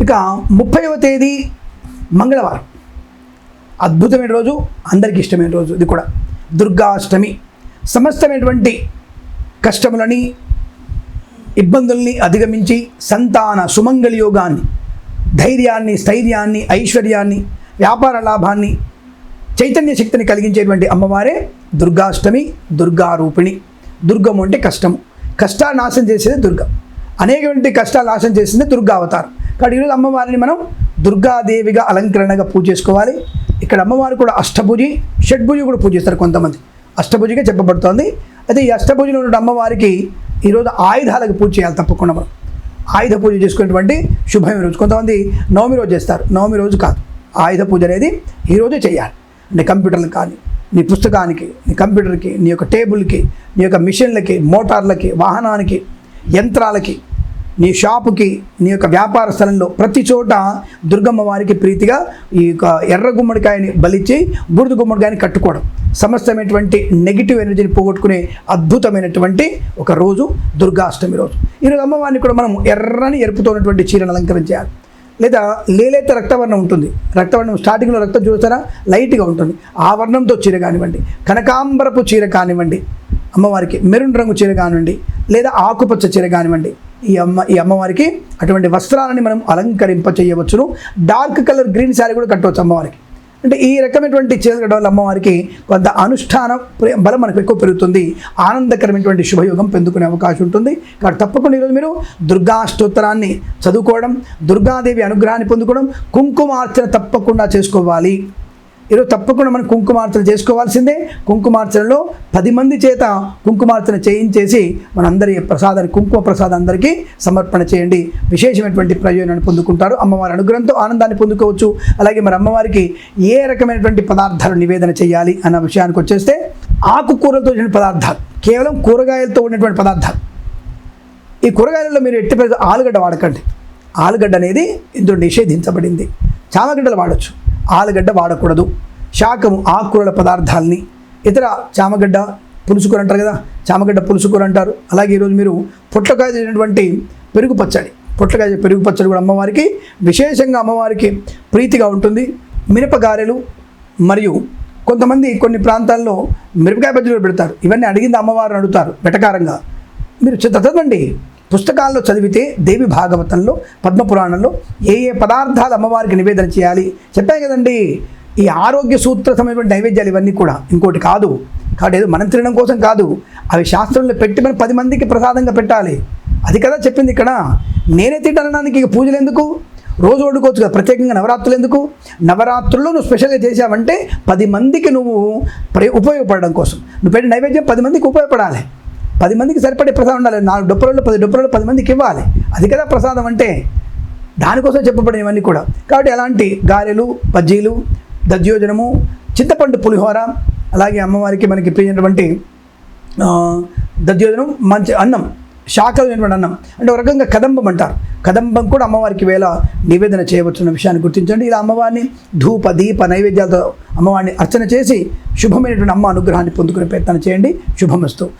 ఇక ముప్పైవ తేదీ మంగళవారం. అద్భుతమైన రోజు అందరికీ ఇష్టమైన రోజు ఇది కూడా. దుర్గాష్టమి. సమస్తమైనటువంటి కష్టములని ఇబ్బందుల్ని అధిగమించి సంతాన సుమంగళ యోగాన్ని ధైర్యాన్ని స్థైర్యాన్ని ఐశ్వర్యాన్ని వ్యాపార లాభాన్ని చైతన్య శక్తిని కలిగించేటువంటి అమ్మవారే దుర్గాష్టమి దుర్గారూపిణి. దుర్గము అంటే కష్టము. కష్టాన్ని నాశనం చేసేది దుర్గ. అనేకటువంటి కష్టాలు నాశనం చేసింది దుర్గా అవతారం కాబట్టి ఈరోజు అమ్మవారిని మనం దుర్గాదేవిగా అలంకరణగా పూజ చేసుకోవాలి. ఇక్కడ అమ్మవారు కూడా అష్టభుజి షడ్భుజి కూడా పూజిస్తారు కొంతమంది. అష్టభుజిగా చెప్పబడుతోంది. అయితే ఈ అష్టభుజిలో ఉన్న అమ్మవారికి ఈరోజు ఆయుధాలకు పూజ చేయాలి తప్పకుండా మనం. ఆయుధ పూజ చేసుకునేటువంటి శుభమైన రోజు. కొంతమంది నవమి రోజు చేస్తారు. నవమి రోజు కాదు. ఆయుధ పూజ అనేది ఈరోజు చేయాలి. నీ కంప్యూటర్లకు కానీ నీ పుస్తకానికి నీ కంప్యూటర్కి నీ యొక్క టేబుల్కి నీ యొక్క మిషన్లకి మోటార్లకి వాహనానికి యంత్రాలకి నీ షాపుకి నీ యొక్క వ్యాపార స్థలంలో ప్రతి చోట దుర్గమ్మ వారికి ప్రీతిగా ఈ యొక్క ఎర్ర గుమ్మడికాయని బలిచి బురద గుమ్మడికాయని కట్టుకోవడం. సమస్తమైనటువంటి నెగిటివ్ ఎనర్జీని పోగొట్టుకునే అద్భుతమైనటువంటి ఒక రోజు దుర్గాష్టమి రోజు. ఈరోజు అమ్మవారిని కూడా మనం ఎర్రని ఎరుపుతో ఉన్నటువంటి చీరను అలంకరించాలి లేదా లేలేత రక్తవర్ణం ఉంటుంది. రక్తవర్ణం స్టార్టింగ్లో రక్తం చూస్తారా లైట్గా ఉంటుంది. ఆ వర్ణంతో చీర కానివ్వండి కనకాంబరపు చీర కానివ్వండి అమ్మవారికి మెరూన్ రంగు చీర కానివ్వండి లేదా ఆకుపచ్చ చీర కానివ్వండి ఈ అమ్మ ఈ అమ్మవారికి అటువంటి వస్త్రాలని మనం అలంకరింప చేయవచ్చును డార్క్ కలర్ గ్రీన్ శారీ కూడా కట్టవచ్చు అమ్మవారికి. అంటే ఈ రకమైనటువంటి చీరలు వల్ల అమ్మవారికి కొంత అనుష్ఠాన బలం మనకు ఎక్కువ పెరుగుతుంది. ఆనందకరమైనటువంటి శుభయోగం పెందుకునే అవకాశం ఉంటుంది. కాబట్టి తప్పకుండా ఈరోజు మీరు దుర్గా స్తోత్రాన్ని చదువుకోవడం దుర్గాదేవి అనుగ్రహాన్ని పొందుకోవడం కుంకుమార్చన తప్పకుండా చేసుకోవాలి. ఈరోజు తప్పకుండా మనం కుంకుమార్చన చేసుకోవాల్సిందే. కుంకుమార్చనలో పది మంది చేత కుంకుమార్చన చేయించేసి మనందరి ప్రసాదాన్ని కుంకుమ ప్రసాదం అందరికీ సమర్పణ చేయండి. విశేషమైనటువంటి ప్రయోజనాన్ని పొందుకుంటారు. అమ్మవారి అనుగ్రహంతో ఆనందాన్ని పొందుకోవచ్చు. అలాగే మరి అమ్మవారికి ఏ రకమైనటువంటి పదార్థాలు నివేదన చేయాలి అన్న విషయానికి వచ్చేస్తే ఆకుకూరలతో చేసిన పదార్థాలు కేవలం కూరగాయలతో ఉన్నటువంటి పదార్థాలు. ఈ కూరగాయలలో మీరు ఎట్టి పరిస్థితి ఆలుగడ్డ వాడకండి. ఆలుగడ్డ అనేది ఇందులో నిషేధించబడింది. చామగడ్డలు వాడచ్చు. ఆలుగడ్డ వాడకూడదు. శాకము ఆకుకూరల పదార్థాలని ఇతర చామగడ్డ పులుసుకూర అంటారు కదా చామగడ్డ పులుసుకూర అంటారు. అలాగే ఈరోజు మీరు పొట్లకాయ తినటువంటి పెరుగు పచ్చడి పొట్లకాయ పెరుగు పచ్చడి కూడా అమ్మవారికి విశేషంగా అమ్మవారికి ప్రీతిగా ఉంటుంది. మిరపగారెలు మరియు కొంతమంది కొన్ని ప్రాంతాల్లో మిరపకాయ బజ్జీలు కూడా పెడతారు. ఇవన్నీ అడిగింది అమ్మవారు అడుగుతారు వెటకారంగా. మీరు చదవండి. పుస్తకాల్లో చదివితే దేవి భాగవతంలో పద్మపురాణంలో ఏ ఏ పదార్థాలు అమ్మవారికి నివేదన చేయాలి? చెప్పాను కదండి. ఈ ఆరోగ్య సూత్ర సూత్రమైనటువంటి నైవేద్యాలు ఇవన్నీ కూడా. ఇంకోటి కాదు. కాబట్టి ఏదో మనం తినడం కోసం కాదు. అవి శాస్త్రంలో పెట్టి మనం పది మందికి ప్రసాదంగా పెట్టాలి. అది కదా చెప్పింది ఇక్కడ. నేనే తింటానడానికి ఇక పూజలు ఎందుకు? రోజు వండుకోవచ్చు కదా. ప్రత్యేకంగా నవరాత్రులు ఎందుకు? నవరాత్రుల్లో నువ్వు స్పెషల్గా చేసావంటే పది మందికి నువ్వు ఉపయోగపడడం కోసం. నువ్వు పెట్టిన నైవేద్యం పది మందికి ఉపయోగపడాలి. పది మందికి సరిపడే ప్రసాదం ఉండాలి. నాలుగు డొప్పలలో పది డొప్పలలో పది మందికి ఇవ్వాలి. అది కదా ప్రసాదం అంటే. దానికోసం చెప్పబడినవన్నీ కూడా. కాబట్టి అలాంటి గారెలు బజ్జీలు దద్యోజనము చింతపండు పులిహోర అలాగే అమ్మవారికి మనకి ప్రియమైనటువంటి దద్యోజనం మంచి అన్నం శాఖలైనటువంటి అన్నం. అంటే ఒక రకంగా కదంబం అంటారు. కదంబం కూడా అమ్మవారికి వేళ నివేదన చేయవచ్చున్న విషయాన్ని గుర్తించండి. ఇలా అమ్మవారిని ధూప దీప నైవేద్యాలతో అమ్మవారిని అర్చన చేసి శుభమైనటువంటి అమ్మ అనుగ్రహాన్ని పొందుకునే ప్రయత్నం చేయండి. శుభమస్తు.